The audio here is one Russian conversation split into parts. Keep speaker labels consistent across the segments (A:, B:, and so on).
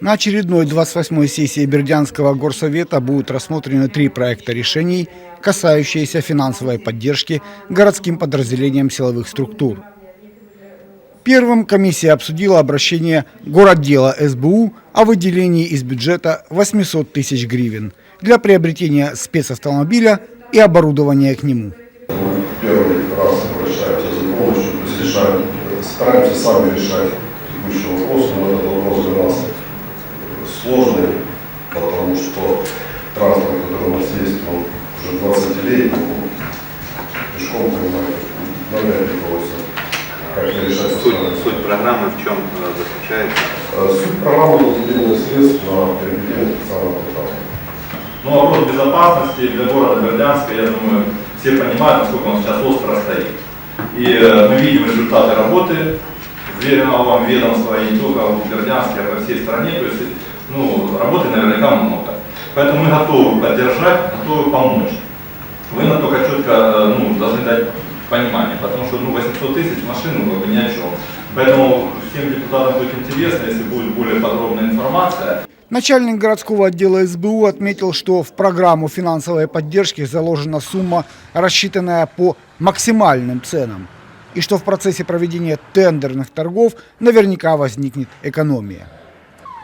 A: На очередной 28-й сессии Бердянского горсовета будут рассмотрены три проекта решений, касающиеся финансовой поддержки городским подразделениям силовых структур. Первым комиссия обсудила обращение городдела СБУ о выделении из бюджета 800 тысяч гривен для приобретения спецавтомобиля и оборудования к нему.
B: Первый раз обращаемся за помощью, стараемся сами решать текущий вопрос, но этот вопрос для нас сложный, потому что транспорт, который у нас есть, он уже 20 лет, ну, пешком, понимаете, навряд ли получится как-то решать.
C: Суть, суть программы в чем э, заключается?
B: Э, Суть программы – выделение средств на приобретение специального транспорта.
D: Ну, вопрос безопасности для города Бердянска, я думаю, все понимают, насколько он сейчас остро стоит. И э, мы видим результаты работы веренного вам ведомства, и не только в Бердянске, а по всей стране. То есть, ну, работы наверняка много. Поэтому мы готовы поддержать, готовы помочь. Вы нам только четко э, ну, должны дать понимание, потому что ну, 800 тысяч машин ну, ни о чем. Поэтому всем депутатам будет интересно, если будет более подробная информация.
A: Начальник городского отдела СБУ отметил, что в программу финансовой поддержки заложена сумма, рассчитанная по максимальным ценам, и что в процессе проведения тендерных торгов наверняка возникнет экономия.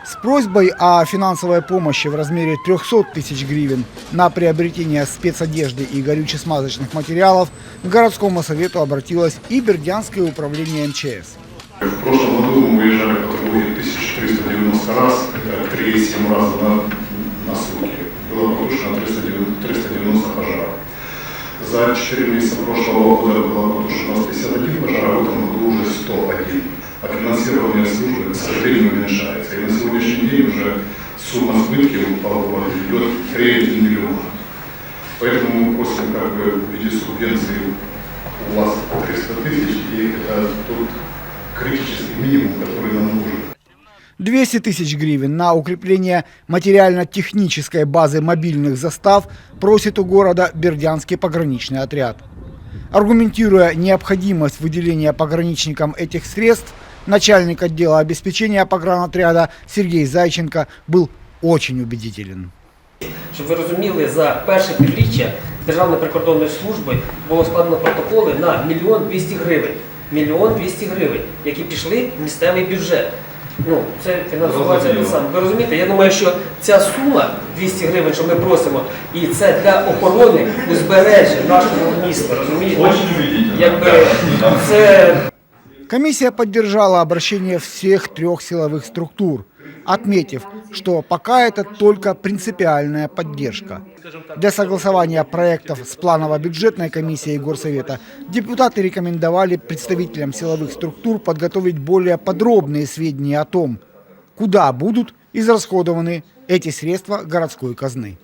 A: С просьбой о финансовой помощи в размере 300 тысяч гривен на приобретение спецодежды и горюче-смазочных материалов к городскому совету обратилось и Бердянское управление МЧС.
E: В прошлом году мы выезжали по Калуге 1390 раз, это 3,7 раза на, на сутки. Было потушено 390, 390 пожаров. За 4 месяца прошлого года было потушено 51 пожар, а в этом году уже 101. А финансирование службы, к сожалению, уменьшается. И на сегодняшний день уже сумма сбытки по городу 3,1 миллиона. Поэтому просим как бы в виде субвенции у вас 300 тысяч, и это тот критический минимум, который нам нужен.
A: 200 тысяч гривен на укрепление материально-технической базы мобильных застав просит у города Бердянский пограничный отряд. Аргументируя необходимость выделения пограничникам этих средств, начальник отдела обеспечения погранотряда Сергей Зайченко был очень убедителен.
F: Щоб ви розуміли, за перше півріччя Державної прикордонної служби було складено протоколи на мільйон 200 гривень. Мільйон 200 гривень, які пішли в місцевий бюджет. Ну, це фінансуватися те саме. Ви розумієте, я думаю, що ця сума 200 гривень, що ми просимо, і це для охорони узбережжя нашого міста. Розумієте? Якби це
A: Комиссия поддержала обращение всех трех силовых структур, отметив, что пока это только принципиальная поддержка. Для согласования проектов с планово-бюджетной комиссией Горсовета депутаты рекомендовали представителям силовых структур подготовить более подробные сведения о том, куда будут израсходованы эти средства городской казны.